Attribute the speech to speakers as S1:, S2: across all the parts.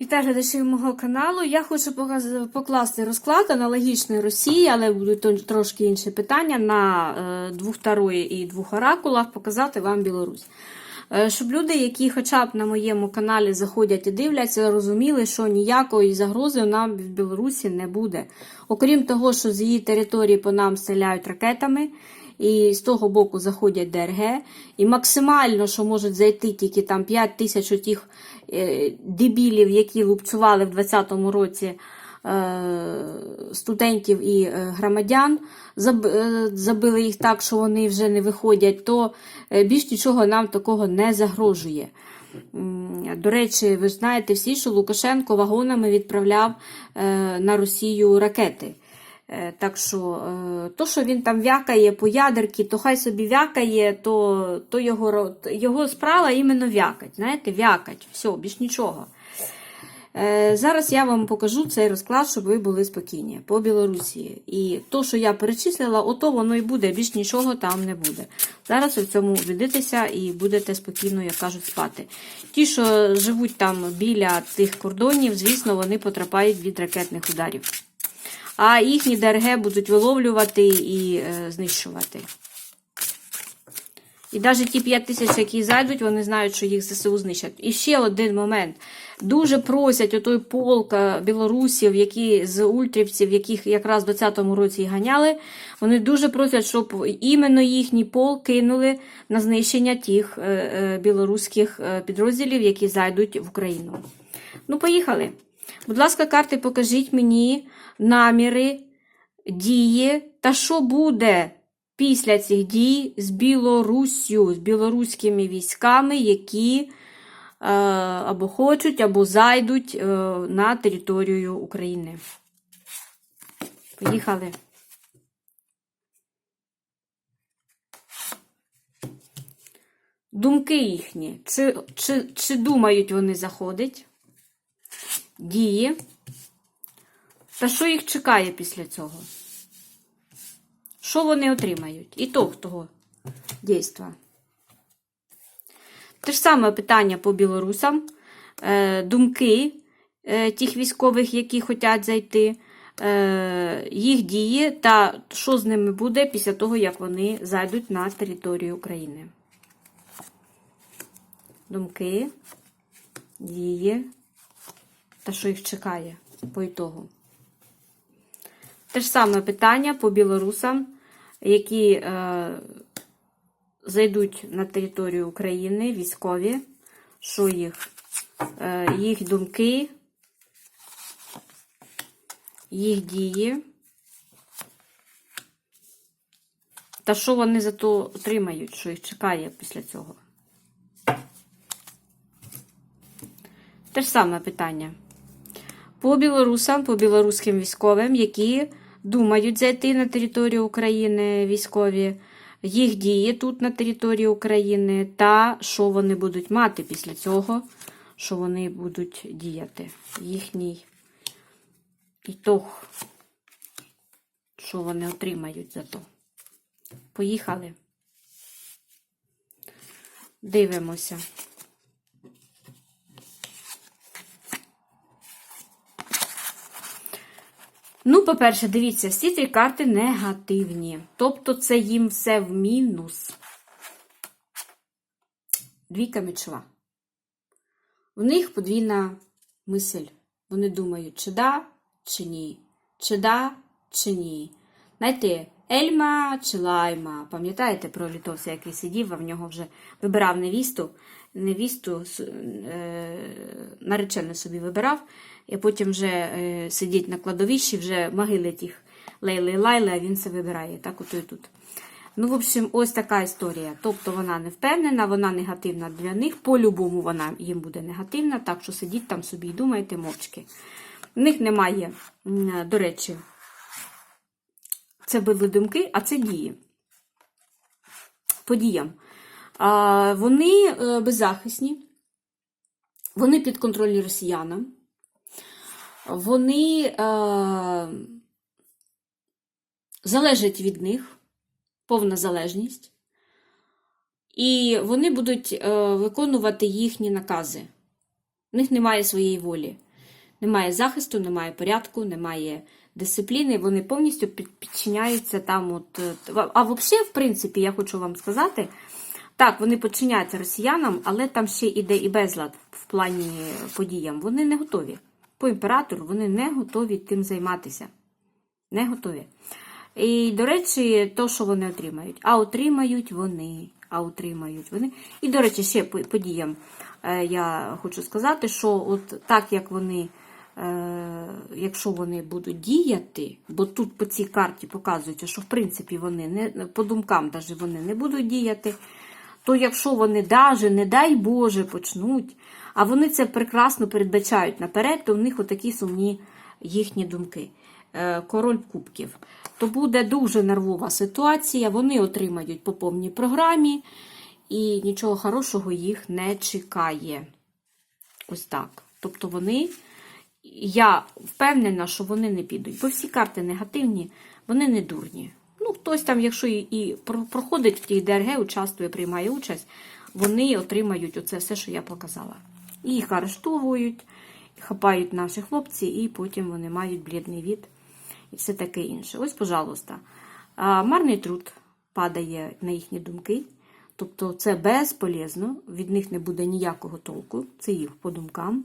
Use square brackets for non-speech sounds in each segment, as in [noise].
S1: Вітаю глядачів мого каналу. Я хочу покласти розклад аналогічний Росії, але будуть трошки інші питання на е, двох тарої і двох оракулах показати вам Білорусь. Е, Щоб люди, які хоча б на моєму каналі заходять і дивляться, розуміли, що ніякої загрози нам в Білорусі не буде. Окрім того, що з її території по нам стріляють ракетами, і з того боку заходять ДРГ, і максимально, що можуть зайти тільки там 5 тисяч тих е, дебілів, які лупцювали в 2020 році е, студентів і е, громадян, заб- забили їх так, що вони вже не виходять, то більш нічого нам такого не загрожує. До речі, ви знаєте всі, що Лукашенко вагонами відправляв на Росію ракети. Е, Так що, е, то, що він там вякає по ядерки, то хай собі вякає, то, то його, його справа іменно вякать. Знаєте, вякать. Все, більш нічого. Е, Зараз я вам покажу цей розклад, щоб ви були спокійні по Білорусі. І то, що я перечислила, ото воно і буде, більш нічого там не буде. Зараз в цьому убедитеся і будете спокійно, як кажуть, спати. Ті, що живуть там біля тих кордонів, звісно, вони потрапають від ракетних ударів. А їхні ДРГ будуть виловлювати і е, знищувати. І навіть ті 5 тисяч, які зайдуть, вони знають, що їх ЗСУ знищать. І ще один момент. Дуже просять отой полк е, білорусів, які з ультрівців, яких якраз в 20-му році ганяли, вони дуже просять, щоб іменно їхній полк кинули на знищення тих е, е, білоруських підрозділів, які зайдуть в Україну. Ну, поїхали. Будь ласка, карти, покажіть мені наміри, дії та що буде після цих дій з Білоруссю, з білоруськими військами, які е, або хочуть, або зайдуть е, на територію України. Поїхали. Думки їхні. Чи, чи, чи думають вони заходить? Дії. Та що їх чекає після цього? Що вони отримають? Ітог того дійства. Те ж саме питання по білорусам, е, думки е, тих військових, які хочуть зайти, е, їх дії та що з ними буде після того, як вони зайдуть на територію України. Думки, дії та що їх чекає по ітогу. Те ж саме питання по білорусам, які е, зайдуть на територію України, військові, що їх, е, їх думки, їх дії, та що вони за то отримають, що їх чекає після цього. Те ж саме питання. По білорусам, по білоруським військовим, які думають зайти на територію України військові, їх дії тут на території України, та що вони будуть мати після цього, що вони будуть діяти. Їхній ітог, що вони отримають за то. Поїхали. Дивимося. Ну, по-перше, дивіться, всі три карти негативні. Тобто це їм все в мінус. Двійка мечова. В них подвійна мисль. Вони думають, чи да, чи ні. Чи да, чи ні. Знаєте, Ельма чи лайма. Пам'ятаєте про літовця, який сидів, а в нього вже вибирав невісту. Невісту е, наречену собі вибирав, і потім вже е, сидіть на кладовищі, вже могили тих Лейли Лайли, а він це вибирає. Так ото і тут. Ну, в общем, ось така історія. Тобто вона не впевнена, вона негативна для них. По-любому вона їм буде негативна, так що сидіть там собі і думайте мовчки. В них немає, до речі, це були думки, а це дії. По діям. Вони е, беззахисні, вони підконтрольні росіянам. Вони е, залежать від них, повна залежність, і вони будуть е, виконувати їхні накази. В них немає своєї волі. Немає захисту, немає порядку, немає дисципліни. Вони повністю підчиняються там. От, а взагалі, в принципі, я хочу вам сказати, так, вони підчиняються росіянам, але там ще іде і безлад в плані подіям. Вони не готові. По імператору вони не готові тим займатися. Не готові. І, до речі, то, що вони отримають. А отримають вони. А отримають вони. І, до речі, ще по подіям е, я хочу сказати, що от так як вони, е, якщо вони будуть діяти, бо тут по цій карті показується, що в принципі вони не по думкам даже вони не будуть діяти, то якщо вони даже, не дай Боже, почнуть, а вони це прекрасно передбачають наперед, то в них отакі сумні їхні думки. Е, Король кубків. То буде дуже нервова ситуація, вони отримають по повній програмі, і нічого хорошого їх не чекає. Ось так. Тобто вони, я впевнена, що вони не підуть, бо всі карти негативні, вони не дурні. Ну, хтось там, якщо і, проходить в тій ДРГ, участвує, приймає участь, вони отримають оце все, що я показала. І їх арештовують, хапають наші хлопці, і потім вони мають блідний від і все таке інше. Ось, пожалуйста, марний труд падає на їхні думки. Тобто це безполезно, від них не буде ніякого толку, це їх по думкам.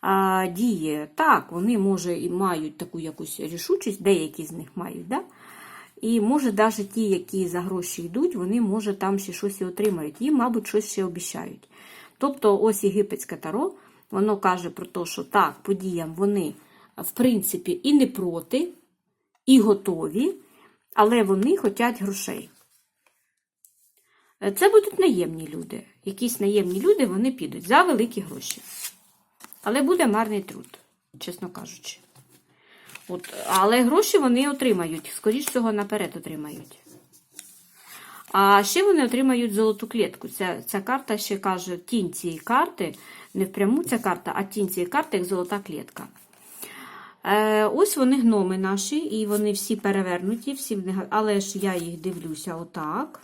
S1: А, діє так, вони може і мають таку якусь рішучість, деякі з них мають, да? І може навіть ті, які за гроші йдуть, вони може там ще щось і отримають. Їм, мабуть, щось ще обіцяють. Тобто, ось єгипетське таро, воно каже про те, що так, подіям вони, в принципі, і не проти, і готові, але вони хочуть грошей. Це будуть наємні люди. Якісь наємні люди вони підуть за великі гроші. Але буде марний труд, чесно кажучи. От, але гроші вони отримають, скоріш всього, наперед отримають. А ще вони отримають золоту клітку. Ця, ця карта ще каже тінь цієї карти, не впряму ця карта, а тінь цієї карти як золота клітка. Е, ось вони гноми наші, і вони всі перевернуті, всі але ж я їх дивлюся отак.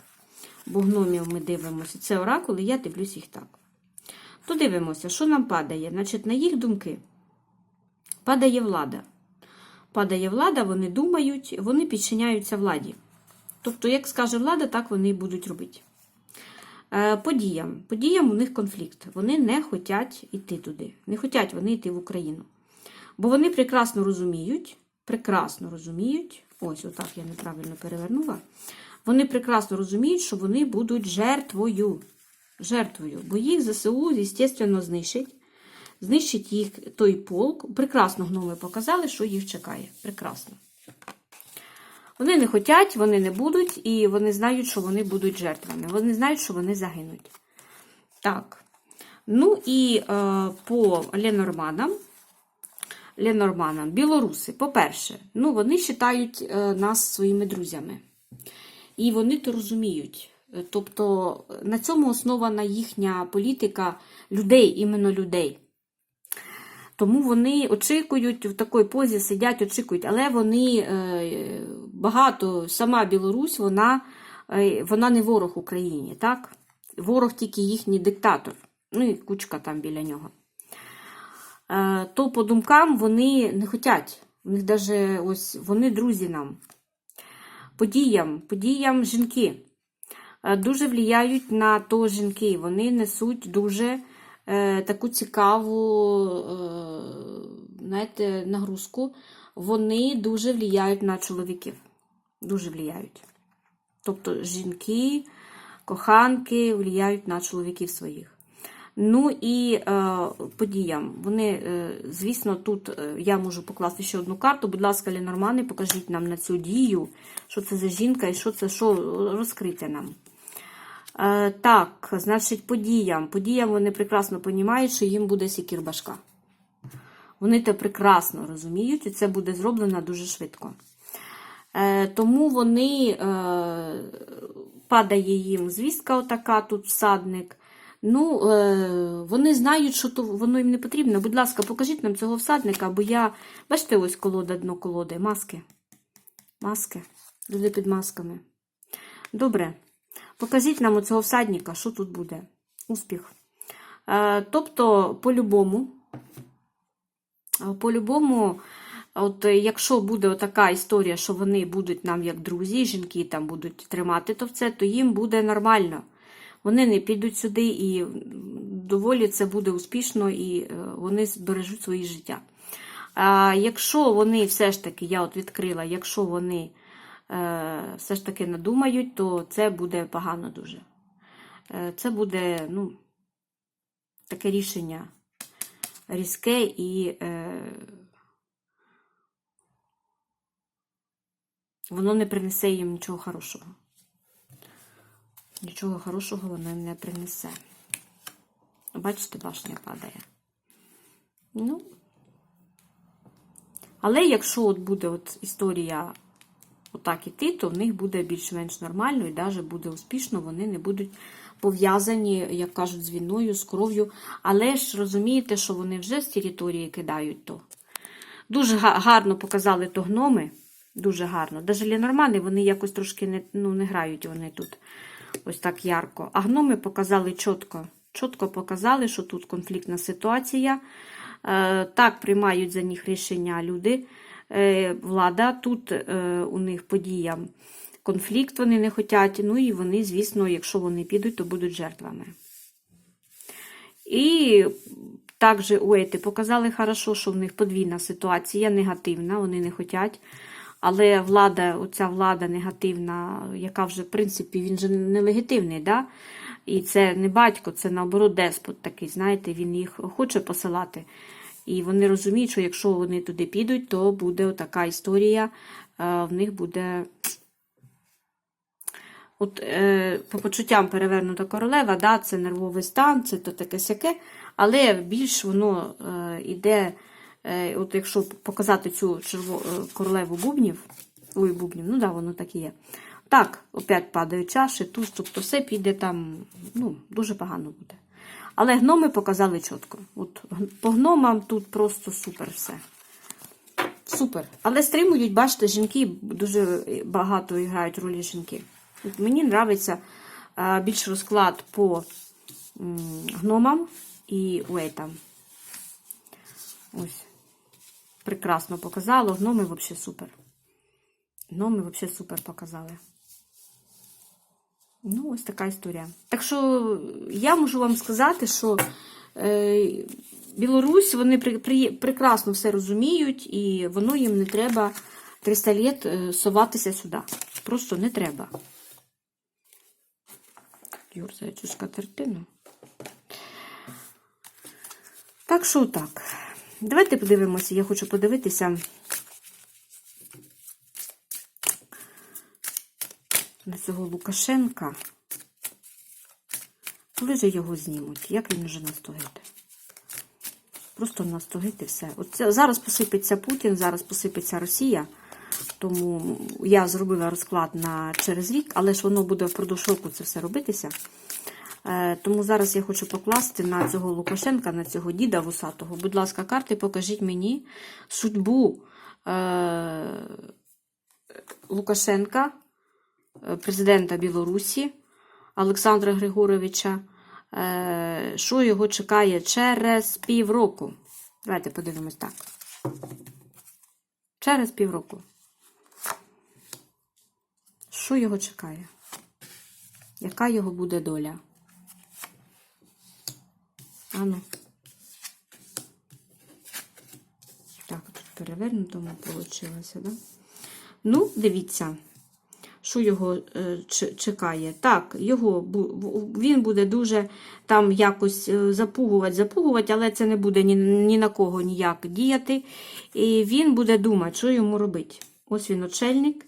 S1: Бо гномів ми дивимося. Це оракули, я дивлюсь їх так. То дивимося, що нам падає. Значить, на їх думки падає влада. Падає влада, вони думають, вони підчиняються владі. Тобто, як скаже влада, так вони і будуть робити. Е, Подіям. Подіям у них конфлікт. Вони не хочуть йти туди. Не хочуть вони йти в Україну. Бо вони прекрасно розуміють, прекрасно розуміють, ось отак я неправильно перевернула. Вони прекрасно розуміють, що вони будуть жертвою. Жертвою. Бо їх ЗСУ, звісно, знищить. Знищить їх той полк. Прекрасно гноми показали, що їх чекає. Прекрасно. Вони не хочуть, вони не будуть, і вони знають, що вони будуть жертвами. Вони знають, що вони загинуть. Так. Ну і е, по Ленорманам. Ленорманам, білоруси, по-перше, ну, вони вважають е, нас своїми друзями. І вони то розуміють. Тобто на цьому основана їхня політика людей, іменно людей. Тому вони очікують в такій позі, сидять, очікують, але вони е, багато, сама Білорусь, вона, е, вона не ворог Україні, так? Ворог тільки їхній диктатор. Ну і кучка там біля нього. Е, то по думкам вони не хочуть. У них даже ось вони друзі нам. Подіям, подіям жінки дуже влияють на то жінки. Вони несуть дуже таку цікаву е, знаєте, нагрузку. Вони дуже влияють на чоловіків. Дуже влияють. Тобто жінки, коханки влияють на чоловіків своїх. Ну і е, подіям. Вони, е, звісно, тут е, я можу покласти ще одну карту. Будь ласка, Лінормани, покажіть нам на цю дію, що це за жінка і що це, що розкрите нам. Е, так, значить, подіям. Подіям вони прекрасно розуміють, що їм буде сікір башка. Вони це прекрасно розуміють, і це буде зроблено дуже швидко. Е, тому вони е, падає їм звістка, отака, тут всадник. Ну, вони знають, що то воно їм не потрібно. Будь ласка, покажіть нам цього всадника, бо я. Бачите, ось колода, дно колоди, маски. Маски. Люди під масками. Добре. Покажіть нам оцього всадника, що тут буде. Успіх. Е, тобто, по-любому, По-любому, от е, якщо буде така історія, що вони будуть нам як друзі, жінки там будуть тримати то це, то їм буде нормально. Вони не підуть сюди, і доволі це буде успішно, і е, вони збережуть своє життя. Якщо вони все ж таки, я от відкрила, якщо вони е, все ж таки надумають, то це буде погано дуже. Е, це буде, ну, таке рішення різке і е, воно не принесе їм нічого хорошого. Нічого хорошого воно не принесе. Бачите, башня падає. Ну. Але якщо от буде от історія отак іти, то в них буде більш-менш нормально і навіть буде успішно, вони не будуть пов'язані, як кажуть, з війною, з кров'ю. Але ж розумієте, що вони вже з території кидають то. Дуже гарно показали то гноми. Дуже гарно. Навіть Ленормани, вони якось трошки не, ну, не грають вони тут ось так ярко. А гноми показали чітко. Чітко показали, що тут конфліктна ситуація. Е, так приймають за них рішення люди. Е, влада тут е, у них подія. Конфлікт вони не хочуть. Ну і вони, звісно, якщо вони підуть, то будуть жертвами. І також уети показали хорошо, що в них подвійна ситуація, негативна, вони не хочуть. Але влада, оця влада негативна, яка вже, в принципі, він же нелегітимний, да? і це не батько, це наоборот деспот такий, знаєте, він їх хоче посилати. І вони розуміють, що якщо вони туди підуть, то буде така історія, е, в них буде. От е, по почуттям перевернута королева, да, це нервовий стан, це то таке сяке, але більш воно е, іде, е, от якщо показати цю черво, королеву бубнів, ой, бубнів, ну да, воно так і є. Так, опять падають чаші, туз, тобто все піде там, ну, дуже погано буде. Але гноми показали чітко. От по гномам тут просто супер все. Супер. Але стримують, бачите, жінки дуже багато грають ролі жінки. От мені подобається більш розклад по гномам і уейтам. Ось. Прекрасно показало. Гноми взагалі супер. Гноми взагалі супер показали. Ну, ось така історія. Так що я можу вам сказати, що е, Білорусь, вони при, при, прекрасно все розуміють, і воно їм не треба 300 літ е, соватися сюди. Просто не треба. Юрзає цю скатертину. Так що так. Давайте подивимося. Я хочу подивитися. На цього Лукашенка. Коли же його знімуть? Як він уже настогити? Просто настогити все. От зараз посипеться Путін, зараз посипеться Росія. Тому я зробила розклад на через рік, але ж воно буде впродовж року це все робитися. Е, Тому зараз я хочу покласти на цього Лукашенка, на цього діда вусатого. Будь ласка, карти, покажіть мені судьбу е, Лукашенка, президента Білорусі Олександра Григоровича. Е, Що його чекає через півроку? Давайте подивимось так. Через півроку. Що його чекає? Яка його буде доля? Ану. Так, тут перевернутому вийшло, да? Ну, дивіться, що його е, чекає. Так, його він буде дуже там якось е, запугувати, запугувати, але це не буде ні, ні на кого ніяк діяти. І він буде думати, що йому робити. Ось він очельник,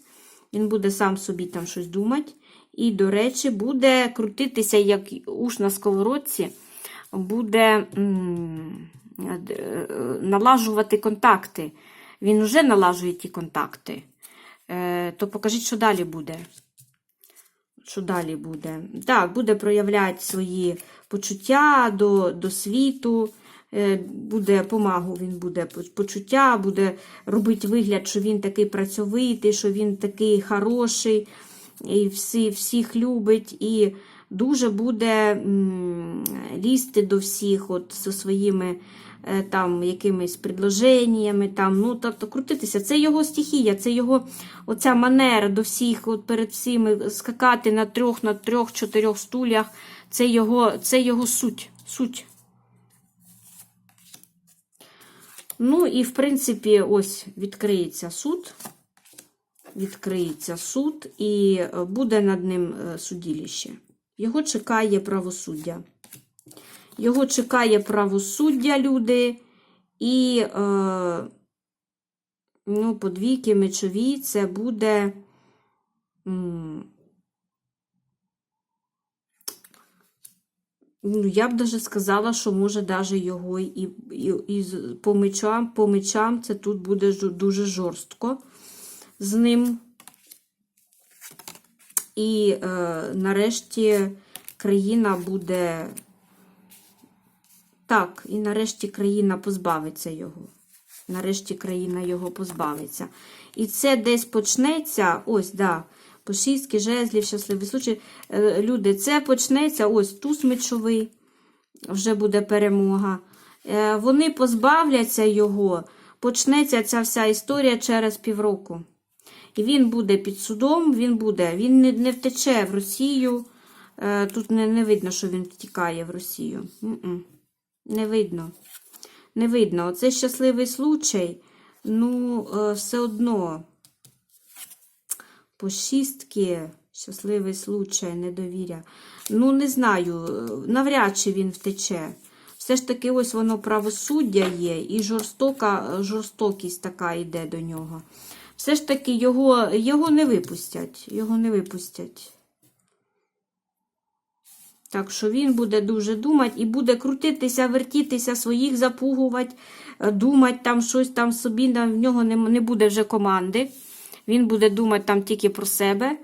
S1: він буде сам собі там щось думати. І, до речі, буде крутитися, як уж на сковородці, буде е, налажувати контакти. Він вже налажує ті контакти. Е, То покажіть, що далі буде. Що далі буде? Так, буде проявляти свої почуття до, до світу, е, буде помагу, він буде почуття, буде робити вигляд, що він такий працьовитий, що він такий хороший, і всі, всіх любить, і дуже буде лізти до всіх от зі своїми е, там якимись предложеннями, там, ну, тобто крутитися. Це його стихія, це його оця манера до всіх, от перед всіми скакати на трьох, на трьох, чотирьох стулях. Це його, це його суть. суть. Ну і, в принципі, ось відкриється суд. Відкриється суд, і е, буде над ним е, судилище. Його чекає правосуддя. Його чекає правосуддя, люди. І, е, ну, подвійки мечові це буде. м, Ну, я б даже сказала, що може даже його і, і, і по мечам, по мечам це тут буде дуже жорстко з ним. І е, нарешті країна буде. Так, і нарешті країна позбавиться його. Нарешті країна його позбавиться. І це десь почнеться, ось, да, по шістки жезлів, щасливий случай. Е, Люди, це почнеться, ось туз мечовий, вже буде перемога. Е, Вони позбавляться його, почнеться ця вся історія через півроку. І він буде під судом, він буде, він не, не втече в Росію. Е, Тут не, не видно, що він втікає в Росію. Не видно. Не видно. Оце щасливий случай. Ну, е, все одно. По шістки, щасливий случай, недовіря. Ну, не знаю, е, навряд чи він втече. Все ж таки, ось воно правосуддя є, і жорстока, жорстокість така йде до нього. Все ж таки, його, його не випустять. Його не випустять. Так що він буде дуже думати і буде крутитися, вертітися, своїх запугувати, думати там щось там собі, в нього не, не буде вже команди. Він буде думати там тільки про себе.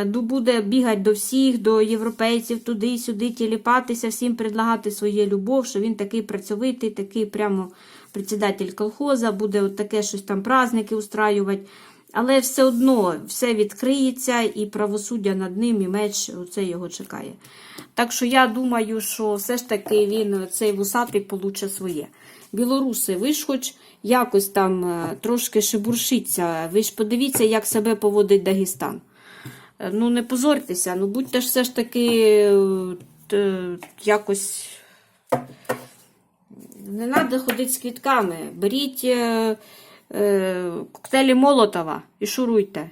S1: Е, Буде бігати до всіх, до європейців, туди, сюди, тіліпатися, всім предлагати своє любов, що він такий працьовитий, такий прямо председатель колхоза, буде от таке щось там праздники устраювати. Але все одно все відкриється, і правосуддя над ним, і меч це його чекає. Так що я думаю, що все ж таки він, цей вусатий, получе своє. Білоруси, ви ж хоч якось там е, трошки шебуршіться. Ви ж подивіться, як себе поводить Дагестан. Е, Ну, не позорьтеся, ну будьте ж все ж таки е, якось. Не треба ходити з квітками. Беріть е, е, коктейлі Молотова і шуруйте.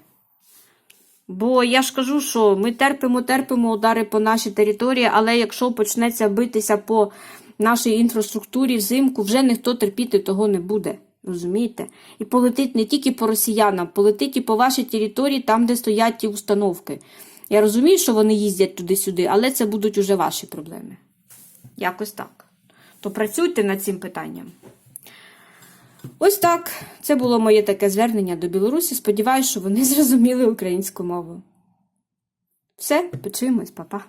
S1: Бо я ж кажу, що ми терпимо, терпимо удари по нашій території, але якщо почнеться битися по нашій інфраструктурі взимку, вже ніхто терпіти того не буде. Розумієте? І полетить не тільки по росіянам, полетить і по вашій території, там, де стоять ті установки. Я розумію, що вони їздять туди-сюди, але це будуть уже ваші проблеми. Якось так. То працюйте над цим питанням. Ось так. Це було моє таке звернення до Білорусі. Сподіваюсь, що вони [laughs] зрозуміли українську мову. Все, почуємось, па-па.